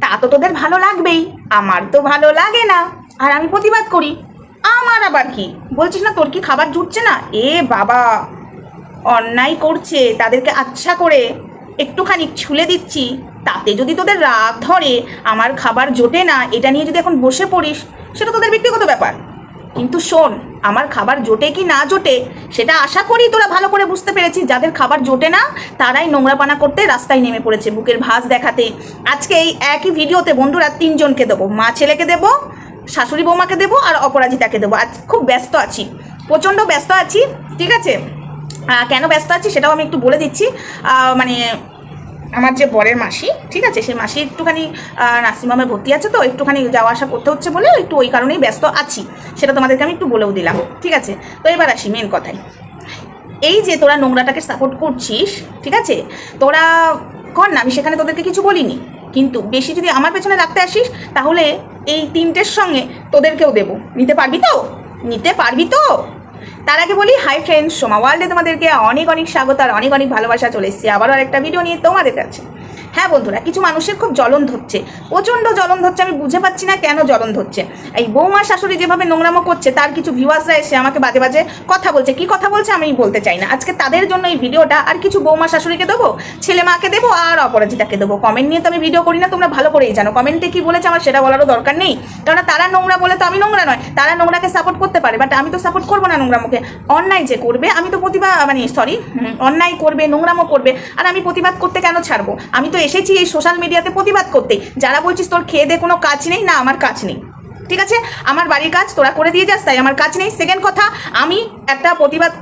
তা তো তোদের ভালো লাগবেই। আমার তো ভালো লাগে না। আর আমি প্রতিবাদ করি। আমার আবার কি? বলছিস না তোর কি খাবার জুটছে না? এ বাবা, অন্যায় করছে, তাদেরকে আচ্ছা করে। একটুখানি ছুলে দিচ্ছি। তাতে যদি তোদের রাগ ধরে, আমার খাবার জোটে না, এটা নিয়ে যদি এখন বসে পড়িস, সেটা তোদের ব্যক্তিগত ব্যাপার। কিন্তু শোন আমার খাবার জোটে কি না জোটে, সেটা আশা করি তোরা ভালো করে বুঝতে পেরেছিস। যাদের খাবার জোটে না, তারাই নোংরাপানা করতে রাস্তায় নেমে পড়েছে বুকের ভাঁজ দেখাতে। আজকে এই একই ভিডিওতে বন্ধুরা তিনজনকে দেবো। মা ছেলেকে দেবো, শাশুড়ি বৌমাকে দেবো আর অপরাজিতাকে দেবো। আজ খুব ব্যস্ত আছি, প্রচণ্ড ব্যস্ত আছি, ঠিক আছে? কেন ব্যস্ত আছি সেটাও আমি একটু বলে দিচ্ছি। মানে আমার যে বরের মাসি, ঠিক আছে? সেই মাসি একটুখানি নার্সিংহোমে ভর্তি আছে তো, একটুখানি যাওয়া আসা করতে হচ্ছে বলে একটু ওই কারণেই ব্যস্ত আছি। সেটা তোমাদেরকে আমি একটু বলেও দিলাম, ঠিক আছে? তো এবার আসি মেন কথায়। এই যে তোরা নোংরাটাকে সাপোর্ট করছিস, ঠিক আছে? তোরা, কর না, আমি সেখানে তোদেরকে কিছু বলিনি। কিন্তু বেশি যদি আমার পেছনে রাখতে আসিস, তাহলে এই তিনটের সঙ্গে তোদেরকেও দেবো। নিতে পারবি তো? নিতে পারবি তো? তার আগে বলি হাই ফ্রেন্ডস সোমা ওয়ার্ল্ডে তোমাদেরকে অনেক অনেক স্বাগত আর অনেক অনেক ভালোবাসা চলে এসেছি। আবারও আরেকটা ভিডিও নিয়ে তোমাদের কাছে। হ্যাঁ বন্ধুরা, কিছু মানুষের খুব জ্বলন ধরছে। প্রচণ্ড জ্বলন ধরছে, আমি বুঝে পাচ্ছি না কেন জ্বলন ধরছে। এই বৌমা শাশুড়ি যেভাবে নোংরামো করছে, তার কিছু ভিউয়ার্সরা এসে আমাকে বাজে বাজে কথা বলছে। কি কথা বলছে আমি বলতে চাই না। আজকে তাদের জন্য এই ভিডিওটা আর কিছু বৌমা শাশুড়িকে দেবো, ছেলে মাকে দেবো আর অপরাজিতাকে দেবো। কমেন্ট নিয়ে তো আমি ভিডিও করি না, তোমরা ভালো করেই জানো। কমেন্টে কি বলেছে আমার সেটা বলারও দরকার নেই। কারণ তারা নোংরা বলে তো আমি নোংরা নয়। তারা নোংরাকে সাপোর্ট করতে পারে বাট আমি তো সাপোর্ট করব না নোংরামোকে। অন্যায় যে করবে, আমি তো প্রতিবাদ মানে সরি অন্যায় করবে, নোংরামো করবে, আর আমি প্রতিবাদ করতে কেন ছাড়বো? আমি তো এসেছি এই সোশ্যাল মিডিয়াতে প্রতিবাদ করতে। যারা বলছিস তোর খেয়ে দে, কোনো কাজ নেই? না, আমার কাজ নেই। ঠিক আছে? আমার বাড়ির কাজ তোরা করে দিয়ে যাস, তাই আমার কাজ নেই। সেকেন্ড কথা, আমি একটা প্রতিবাদ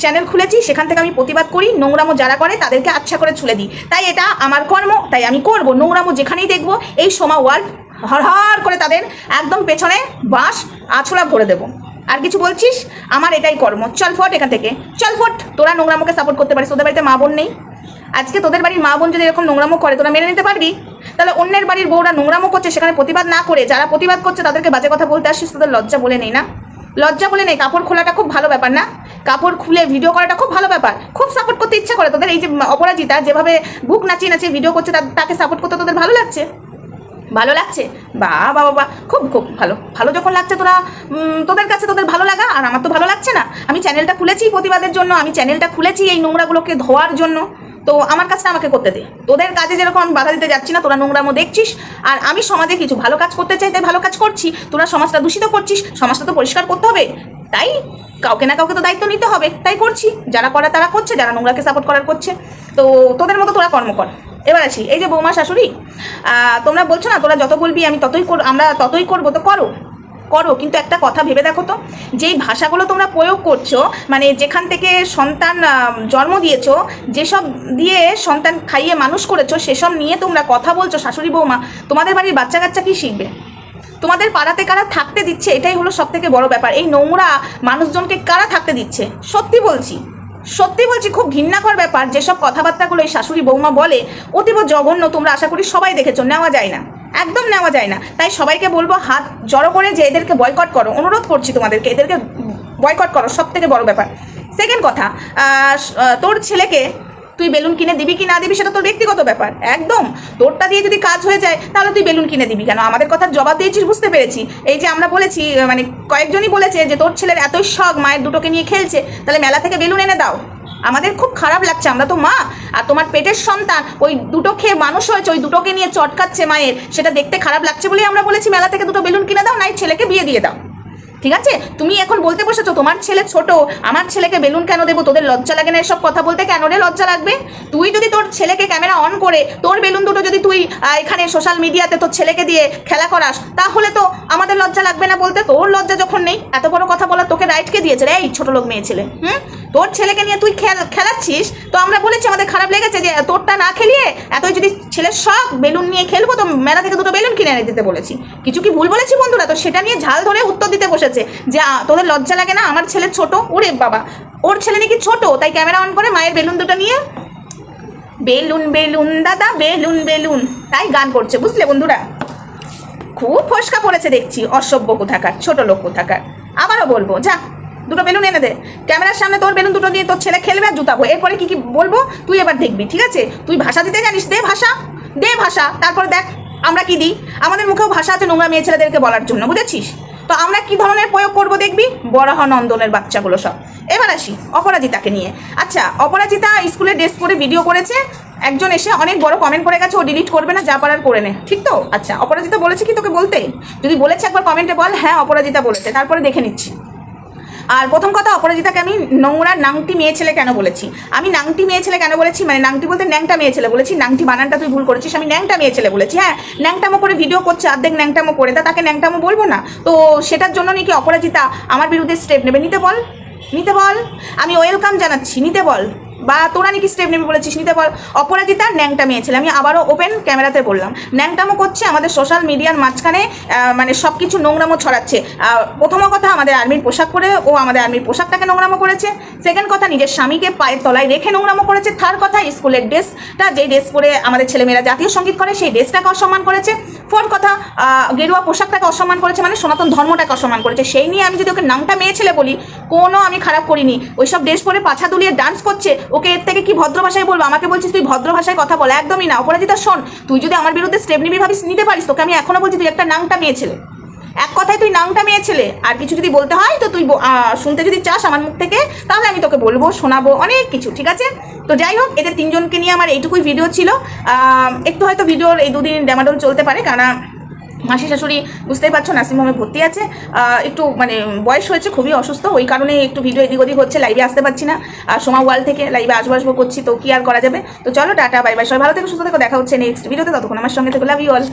চ্যানেল খুলেছি, সেখান থেকে আমি প্রতিবাদ করি, নোংরামো যারা করে তাদেরকে আচ্ছা করে ছুলে দিই। তাই এটা আমার কর্ম, তাই আমি করব। নোংরামো যেখানেই দেখব, এই সোমা ওয়ার্ল্ড হর হর করে তাদের একদম পেছনে বাঁশ, আছড়া ভরে দেবো। আর কিছু বলছিস? আমার এটাই কর্ম। চল ফট এখান থেকে। চল ফট। তোরা নোংরামোকে সাপোর্ট করতে পারিস। তোদের বাড়িতে মা বোন নেই। আজকে তোদের বাড়ির মা বোন যদি এরকম নোংরামো করে, তোরা মেনে নিতে পারবি? তাহলে অন্যের বাড়ির বউরা নোংরামো করছে, সেখানে প্রতিবাদ না করে, যারা প্রতিবাদ করছে তাদেরকে বাজে কথা বলতে আসিস, তোদের লজ্জা বলে নেই না? লজ্জা বলে নেই, কাপড় খোলাটা খুব ভালো ব্যাপার না? কাপড় খুলে ভিডিও করাটা খুব ভালো ব্যাপার। খুব সাপোর্ট করতে ইচ্ছা করে তোদের, এই যে অপরাজিতা যেভাবে বুক নাচিয়ে নাচিয়ে ভিডিও করছে তাকে সাপোর্ট করতে তোদের ভালো লাগছে? ভালো লাগছে? বা বা বাবা খুব খুব ভালো। ভালো যখন লাগছে তোরা তোদের কাছে তোদের ভালো লাগা, আর আমার তো ভালো লাগছে না। আমি চ্যানেলটা খুলেছি প্রতিবাদের জন্য, আমি চ্যানেলটা খুলেছি এই নোংরাগুলোকে ধোয়ার জন্য। তো আমার কাজটা আমাকে করতে দে। তোদের কাজে যেরকম আমি বাধা দিতে যাচ্ছি না, তোরা নোংরামো দেখছিস। আর আমি সমাজে কিছু ভালো কাজ করতে চাই, তাই ভালো কাজ করছি। তোরা সমাজটা দূষিত করছিস, সমাজটা তো পরিষ্কার করতে হবে। তাই কাউকে না কাউকে তো দায়িত্ব নিতে হবে, তাই করছি। যারা করে তারা করছে, যারা নোংরাকে সাপোর্ট করার করছে। তো তোদের মতো তোরা কর্ম কর। এবার আসি, এই যে বৌমা শাশুড়ি তোমরা বলছো না, তোরা যত বলবি আমি ততই কর আমরা ততই করব, তো করো। করো, কিন্তু একটা কথা ভেবে দেখো তো, যেই ভাষাগুলো তোমরা প্রয়োগ করছ মানে যেখান থেকে সন্তান জন্ম দিয়েছ, যেসব দিয়ে সন্তান খাইয়ে মানুষ করেছ, সেসব নিয়ে তোমরা কথা বলছো, শাশুড়ি বৌমা, তোমাদের বাড়ির বাচ্চা কাচ্চা কি শিখবে? তোমাদের পাড়াতে কারা থাকতে দিচ্ছে? এটাই হলো সব থেকে বড় ব্যাপার। এই নোংরা মানুষজনকে কারা থাকতে দিচ্ছে? সত্যি বলছি। সত্যি বলছি, খুব ঘৃণাকর ব্যাপার। যেসব কথাবার্তাগুলো এই শাশুড়ি বৌমা বলে, অতীব জঘন্য তোমরা আশা করি সবাই দেখেছ, নেওয়া যায় না। একদম নেওয়া যায় না। তাই সবাইকে বলব, হাত জড়ো করে যে এদেরকে বয়কট করো, অনুরোধ করছি তোমাদেরকে, এদেরকে বয়কট করো, সব থেকে বড় ব্যাপার। সেকেন্ড কথা তোর ছেলেকে তুই বেলুন কিনে দিবি কি না দিবি সেটা তোর ব্যক্তিগত ব্যাপার। একদম। তোরটা দিয়ে যদি কাজ হয়ে যায়, তাহলে তুই বেলুন কিনে দিবি কেন? আমাদের কথার জবাব দিয়েছিস, বুঝতে পেরেছি। এই যে আমরা বলেছি মানে কয়েকজনই বলেছে যে তোর ছেলের এতই শখ, মায়ের দুটোকে নিয়ে খেলছে, তাহলে মেলা থেকে বেলুন এনে দাও। আমাদের খুব খারাপ লাগছে, আমরা তো মা। আর তোমার পেটের সন্তান, ওই দুটো খেয়ে মানুষ হয়েছে, ওই দুটোকে নিয়ে চটকাচ্ছে মায়ের, সেটা দেখতে খারাপ লাগছে বলেই আমরা বলেছি, মেলা থেকে দুটো বেলুন কিনে দাও নাই ছেলেকে বিয়ে দিয়ে দাও। ঠিক আছে? তুমি এখন বলতে বসেছো, তোমার ছেলে ছোট, আমার ছেলেকে বেলুন কেন দেবো? তোদের লজ্জা লাগে না এসব কথা বলতে? কেন রে লজ্জা লাগবে? তুই যদি তোর ছেলেকে ক্যামেরা অন করে, তোর বেলুন দুটো যদি তুই এখানে সোশ্যাল মিডিয়াতে তোর ছেলেকে দিয়ে খেলা করাস, তাহলে তো আমাদের লজ্জা লাগবে না বলতে? তোর লজ্জা যখন নেই, এত বড় কথা বলার তোকে রাইটকে দিয়েছে রে? এই ছোট লোক মেয়ে ছেলে, হুম? তোর ছেলেকে নিয়ে তুই খেল, খেলাচ্ছিস? তো আমরা বলেছি আমাদের খারাপ লেগেছে যে, তোরটা না খেলিয়ে এতই যদি ছেলের শখ, বেলুন নিয়ে খেলব, তো মেলা থেকে দুটো বেলুন কিনে এনে দিতে বলেছি। কিছু কি ভুল বলেছি বন্ধুরা? তো সেটা নিয়ে ঝাল ধরে উত্তর দিতে বসেছে যে তোদের লজ্জা লাগে না? আমার ছেলে ছোট? ওরে বাবা, ওর ছেলে নাকি ছোট? তাই ক্যামেরা অন করে মায়ের বেলুন দুটো নিয়ে বেলুন বেলুন, দাদা, বেলুন বেলুন। তাই গান করছে, বুঝলে বন্ধুরা? খুব ফসকা পড়েছে দেখছি, অসভ্য কোথাকার, ছোট লোক কোথাকার। আবারও বলব, যা, দুটো বেলুন এনে দে। ক্যামেরার সামনে তোর বেলুন দুটো দিয়ে তোর ছেলে খেলবে, আর জুতাবো এরপরে কি কি বলব? তুই এবার দেখবি, ঠিক আছে? তুই ভাষা দিতে জানিস, দে ভাষা দে ভাষা। তারপরে দেখ, আমরা কি দিই? আমাদের মুখেও ভাষা আছে নোংরা মেয়ে ছেলেদেরকে বলার জন্য, বুঝেছিস? তো আমরা কি ধরনের প্রয়োগ করব? দেখবি? বরাহ নন্দনের বাচ্চাগুলো সব। এবার আসি, অপরাজিতাকে নিয়ে। আচ্ছা অপরাজিতা স্কুলে ড্রেস করে ভিডিও করেছে। একজন এসে অনেক বড় কমেন্ট করে গেছে, ও ডিলিট করবে না, যা পারার করে নে। ঠিক তো? আচ্ছা অপরাজিতা বলেছে কি তোকে বলতে? যদি বলেছে একবার কমেন্টে বল। হ্যাঁ অপরাজিতা বলেছে। তারপরে দেখে নিচ্ছি। আর প্রথম কথা, অপরাজিতাকে আমি নোংরা নাংটি মেয়ে ছেলে কেন বলেছি? আমি নাংটি মেয়ে ছেলে কেন বলেছি? মানে নাংটি বলতে ন্যাংটা মেয়ে ছেলে বলেছি। নাংটি বানানটা তুই ভুল করেছিস, আমি ন্যাংটা মেয়ে ছেলে বলেছি। হ্যাঁ ন্যাংটামো করে ভিডিও করছে, অর্ধেক ন্যাংটামো করে। তা তাকে ন্যাংটামো বলব না? তো সেটার জন্য নাকি অপরাজিতা আমার বিরুদ্ধে স্টেপ নেবে? নিতে বল নিতে বল। আমি ওয়েলকাম জানাচ্ছি, নিতে বল। বা তোরা নাকি স্টেপ নেবে বলেছিস? নিতে বল। অপরাজিতা ন্যাংটা মেয়ে ছেলে। আমি আবারও ওপেন ক্যামেরাতে বললাম। ন্যাংটামো করছে আমাদের সোশ্যাল মিডিয়ার মাঝখানে মানে সব কিছু নোংরামো ছড়াচ্ছে। প্রথম কথা আমাদের আর্মির পোশাক পরে, ও আমাদের আর্মির পোশাকটাকে নোংরামো করেছে। সেকেন্ড কথা, নিজের স্বামীকে পায়ের তলায় রেখে নোংরামো করেছে। থার্ড কথা, স্কুলের ড্রেসটা, যে ড্রেস পরে আমাদের ছেলেমেয়েরা জাতীয় সংগীত করে, সেই ড্রেসটাকে অসম্মান করেছে। ফোর্থ কথা গেরুয়া পোশাকটাকে অসম্মান করেছে মানে সনাতন ধর্মটাকে অসম্মান করেছে। সেই নিয়ে আমি যদি ওকে নামটা মেয়ে ছেলে বলি, কোনো আমি খারাপ করিনি। ওইসব ড্রেস পরে পাছা দুলিয়ে ডান্স করছে। ওকে এর থেকে কি ভদ্র ভাষায় বলব? আমাকে বলছিস তুই ভদ্র ভাষায় কথা বল। একদমই না। অপরাজিতা, শোন, তুই যদি আমার বিরুদ্ধে স্টেপ নিবি ভাবিস, নিতে পারিস, তোকে আমি এখনও বলছি, তুই একটা নাংটা মেয়ে ছেলে। এক কথায় তুই নাংটা মেয়ে ছেলে। আর কিছু যদি বলতে হয়, তো তুই শুনতে যদি চাস আমার মুখ থেকে, তাহলে আমি তোকে বলব, শোনাবো, অনেক কিছু, ঠিক আছে? তো যাই হোক, এদের তিনজনকে নিয়ে আমার এইটুকুই ভিডিও ছিল। একটু হয়তো ভিডিওর এই দুদিন ড্যামাডোল চলতে পারে কারণ মাসি শাশুড়ি বুঝতেই পারছ, নার্সিং হোমে ভর্তি আছে। একটু মানে বয়স হয়েছে, খুবই অসুস্থ। ওই কারণে একটু ভিডিও এদিক ওদিক হচ্ছে লাইভে আসতে পারছি না। আর সোমা ওয়াল থেকে লাইভে আসব আসব করছি, তো কি আর করা যাবে? তো চলো, টাটা বাই বাই সবাই ভালো থেকে, সুস্থ থেকে, দেখা হচ্ছে নেক্সট ভিডিওতে। ততক্ষণ আমার সঙ্গে থেকে লাভ ইউ অল